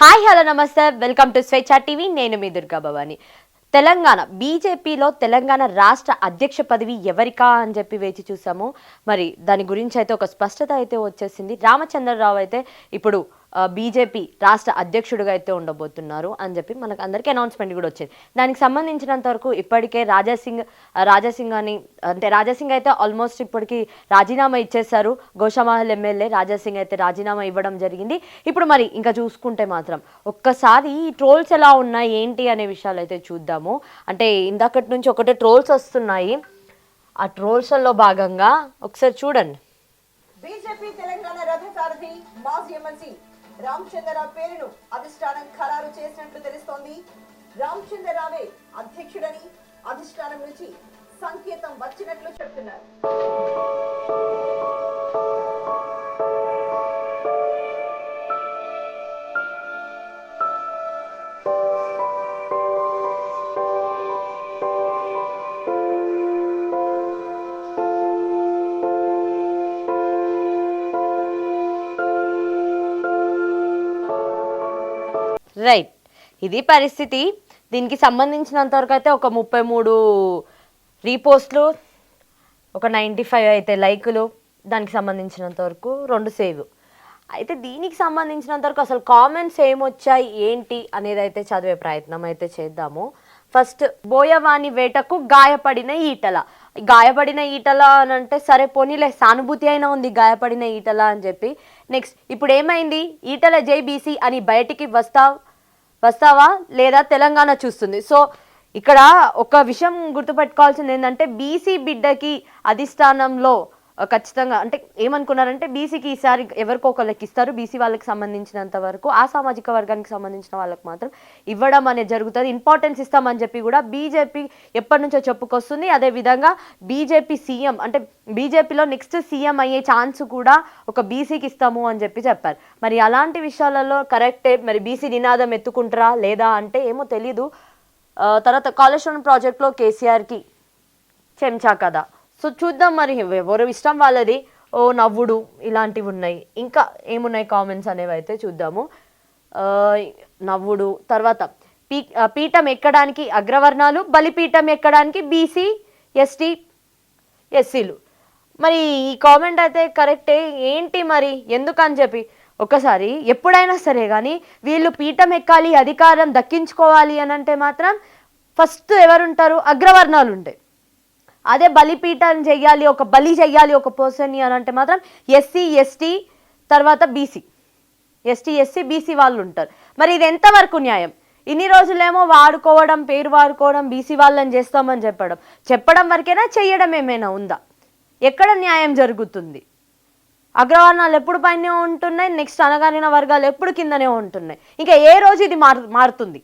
Hi hello నమస్తే. Welcome to Swecha TV. నేను మీ దుర్గా భవాని. తెలంగాణ బీజేపీలో తెలంగాణ రాష్ట్ర అధ్యక్ష పదవి ఎవరికా అని చెప్పి వేచి చూసాము. మరి దాని గురించి అయితే ఒక స్పష్టత అయితే వచ్చేసింది. రామచంద్రరావు అయితే ఇప్పుడు బీజేపీ రాష్ట్ర అధ్యక్షుడిగా అయితే ఉండబోతున్నారు అని చెప్పి మనకు అందరికీ అనౌన్స్మెంట్ కూడా వచ్చింది. దానికి సంబంధించినంత వరకు ఇప్పటికే రాజాసింగ్ రాజాసింగ్ అని అంటే రాజాసింగ్ అయితే ఆల్మోస్ట్ ఇప్పటికి రాజీనామా ఇచ్చేశారు. గోషామహల్ ఎమ్మెల్యే రాజాసింగ్ అయితే రాజీనామా ఇవ్వడం జరిగింది. ఇప్పుడు మరి ఇంకా చూసుకుంటే మాత్రం ఒక్కసారి ఈ ట్రోల్స్ ఎలా ఉన్నాయి ఏంటి అనే విషయాలు అయితే చూద్దాము. అంటే ఇందాకటి నుంచి ఒకటే ట్రోల్స్ వస్తున్నాయి. ఆ ట్రోల్స్లో భాగంగా ఒకసారి చూడండి. బీజేపీ తెలంగాణ రథసారథి మాజీ ఎమ్మెల్సీ రామచంద్రరావు పేరును అధిష్టానం ఖరారు చేసినట్లు తెలుస్తోంది. రామచంద్రరావే అధ్యక్షుడని అధిష్టానం నుంచి సంకేతం వచ్చినట్లు చెప్తున్నారు. రైట్ ఇది పరిస్థితి. దీనికి సంబంధించినంతవరకు అయితే ఒక ముప్పై మూడు రీపోస్ట్లు ఒక నైంటీ ఫైవ్ అయితే లైకులు దానికి సంబంధించినంత వరకు రెండు సేవ్. అయితే దీనికి సంబంధించినంత వరకు అసలు కామెంట్స్ ఏమొచ్చాయి ఏంటి అనేది అయితే చదివే ప్రయత్నం అయితే చేద్దాము. ఫస్ట్ బోయవాణి వేటకు గాయపడిన ఈటల. గాయపడిన ఈటల అని అంటే సరే పోనీలే సానుభూతి అయినా ఉంది గాయపడిన ఈటల అని చెప్పి. నెక్స్ట్ ఇప్పుడు ఏమైంది ఈటల జైబీసీ అని బయటికి వస్తా వస్తావా లేదా తెలంగాణ చూస్తుంది. సో ఇక్కడ ఒక విషయం గుర్తుపెట్టుకోవాల్సింది ఏంటంటే బీసీ బిడ్డకి అధిష్టానంలో ఖచ్చితంగా. అంటే ఏమనుకున్నారంటే బీసీకి ఈసారి ఎవరికో ఒకళ్ళకి ఇస్తారు. బీసీ వాళ్ళకి సంబంధించినంత వరకు ఆ సామాజిక వర్గానికి సంబంధించిన వాళ్ళకి మాత్రం ఇవ్వడం అనేది జరుగుతుంది. ఇంపార్టెన్స్ ఇస్తామని చెప్పి కూడా బీజేపీ ఎప్పటి నుంచో చెప్పుకొస్తుంది. అదేవిధంగా బీజేపీ సీఎం అంటే బీజేపీలో నెక్స్ట్ సీఎం అయ్యే ఛాన్స్ కూడా ఒక బీసీకి ఇస్తాము అని చెప్పి చెప్పారు. మరి అలాంటి విషయాలలో కరెక్టే మరి బీసీ నినాదం ఎత్తుకుంటారా లేదా అంటే ఏమో తెలీదు. తర్వాత కాళేశ్వరం ప్రాజెక్ట్లో కేసీఆర్కి చెంచా కదా సో చూద్దాం మరి ఎవరు ఇష్టం వాళ్ళది? ఓ నవ్వుడు ఇలాంటివి ఉన్నాయి. ఇంకా ఏమున్నాయి కామెంట్స్ అనేవి అయితే చూద్దాము. నవ్వుడు తర్వాత పీ పీఠం ఎక్కడానికి అగ్రవర్ణాలు బలిపీఠం ఎక్కడానికి బీసీ ఎస్టీ ఎస్సీలు మరి ఈ కామెంట్ అయితే కరెక్టే ఏంటి మరి? ఎందుకని చెప్పి? ఒకసారి ఎప్పుడైనా సరే కానీ వీళ్ళు పీఠం ఎక్కాలి అధికారం దక్కించుకోవాలి అని అంటే మాత్రం ఫస్ట్ ఎవరుంటారు? అగ్రవర్ణాలు ఉంటాయి అదే బలిపీఠం చెయ్యాలి ఒక బలి చెయ్యాలి ఒక పర్సన్ని అని అంటే మాత్రం ఎస్సీ ఎస్టీ తర్వాత బీసీ ఎస్టీ ఎస్సీ బీసీ వాళ్ళు ఉంటారు. మరి ఇది ఎంతవరకు న్యాయం? ఇన్ని రోజులేమో వాడుకోవడం పేరు వాడుకోవడం బీసీ వాళ్ళని చేస్తామని చెప్పడం. చెప్పడం వరకేనా చెయ్యడం ఏమైనా ఉందా? ఎక్కడ న్యాయం జరుగుతుంది? అగ్రవర్ణాలు ఎప్పుడు పైన ఉంటున్నాయి నెక్స్ట్ అనగానిన వర్గాలు ఎప్పుడు కిందనే ఉంటున్నాయి. ఇంకా ఏ రోజు ఇది మారు మారుతుంది?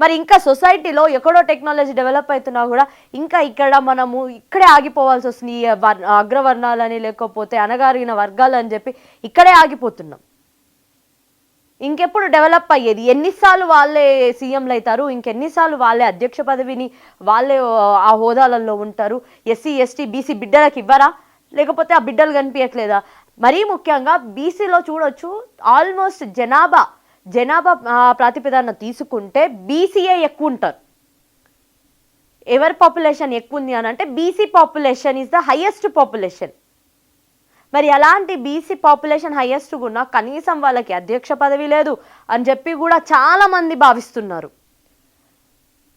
మరి ఇంకా సొసైటీలో ఎక్కడో టెక్నాలజీ డెవలప్ అవుతున్నా కూడా ఇంకా ఇక్కడ మనము ఇక్కడే ఆగిపోవాల్సి వస్తుంది. ఈ అగ్రవర్ణాలని లేకపోతే అనగారిన వర్గాలు అని చెప్పి ఇక్కడే ఆగిపోతున్నాం. ఇంకెప్పుడు డెవలప్ అయ్యేది? ఎన్నిసార్లు వాళ్ళే సీఎంలు అవుతారు? ఇంకెన్నిసార్లు వాళ్ళే అధ్యక్ష పదవిని వాళ్ళే ఆ హోదాలలో ఉంటారు? ఎస్సీ ఎస్టీ బీసీ బిడ్డలకు ఇవ్వరా? లేకపోతే ఆ బిడ్డలు కనిపించట్లేదా? మరీ ముఖ్యంగా బీసీలో చూడొచ్చు ఆల్మోస్ట్ జనాభా జనాభా ప్రాతిపదాన ప్రాతిపదన తీసుకుంటే బీసీఏ ఎక్కువ ఉంటారు. ఎవరి పాపులేషన్ ఎక్కువ ఉంది అని అంటే BC population is the highest population మరి అలాంటి బీసీ పాపులేషన్ హయ్యెస్ట్ ఉన్నా కనీసం వాళ్ళకి అధ్యక్ష పదవి లేదు అని చెప్పి కూడా చాలా మంది భావిస్తున్నారు.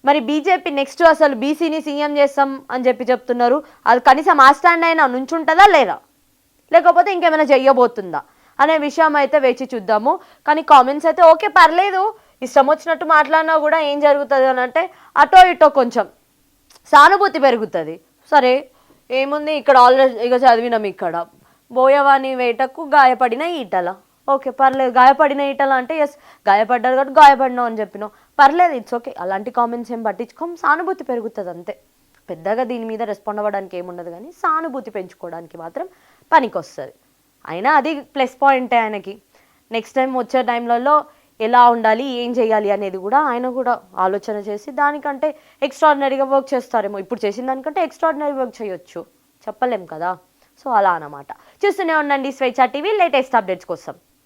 మరి బీజేపీ నెక్స్ట్ అసలు బీసీని సీఎం చేస్తాం అని చెప్పి చెప్తున్నారు. అది కనీసం ఆ స్టాండ్ అయినా నుంచుంటుందా లేదా? లేకపోతే ఇంకేమైనా చెయ్యబోతుందా అనే విషయం అయితే వేచి చూద్దాము. కానీ కామెంట్స్ అయితే ఓకే పర్లేదు. ఇష్టం వచ్చినట్టు మాట్లాడినా కూడా ఏం జరుగుతుంది? అని అంటే అటో ఇటో కొంచెం. సానుభూతి పెరుగుతుంది. సరే ఏముంది? ఇక్కడ ఆల్రెడీ ఇక చదివినాం ఇక్కడ. బోయవాని వేటకు గాయపడిన ఈటల. ఓకే పర్లేదు. గాయపడిన ఈటల అంటే ఎస్ గాయపడ్డారు కాబట్టి గాయపడినావు అని చెప్పినావు పర్లేదు ఇట్స్ ఓకే అలాంటి కామెంట్స్ ఏం పట్టించుకోం. సానుభూతి పెరుగుతుంది అంతే. పెద్దగా దీని మీద రెస్పాండ్ అవ్వడానికి ఏముండదు కానీ సానుభూతి పెంచుకోవడానికి మాత్రం పనికి వస్తుంది అయినా అది ప్లస్ పాయింటే ఆయనకి. నెక్స్ట్ టైం వచ్చే టైంలలో ఎలా ఉండాలి ఏం చేయాలి అనేది కూడా ఆయన కూడా ఆలోచన చేసి దానికంటే ఎక్స్ట్రాడినరీగా వర్క్ చేస్తారేమో. ఇప్పుడు చేసిన దానికంటే ఎక్స్ట్రాడినరీ వర్క్ చేయొచ్చు. చెప్పలేం కదా. సో అలా అన్నమాట. చూస్తూనే ఉండండి స్వేచ్ఛ టీవీ లేటెస్ట్ అప్డేట్స్ కోసం.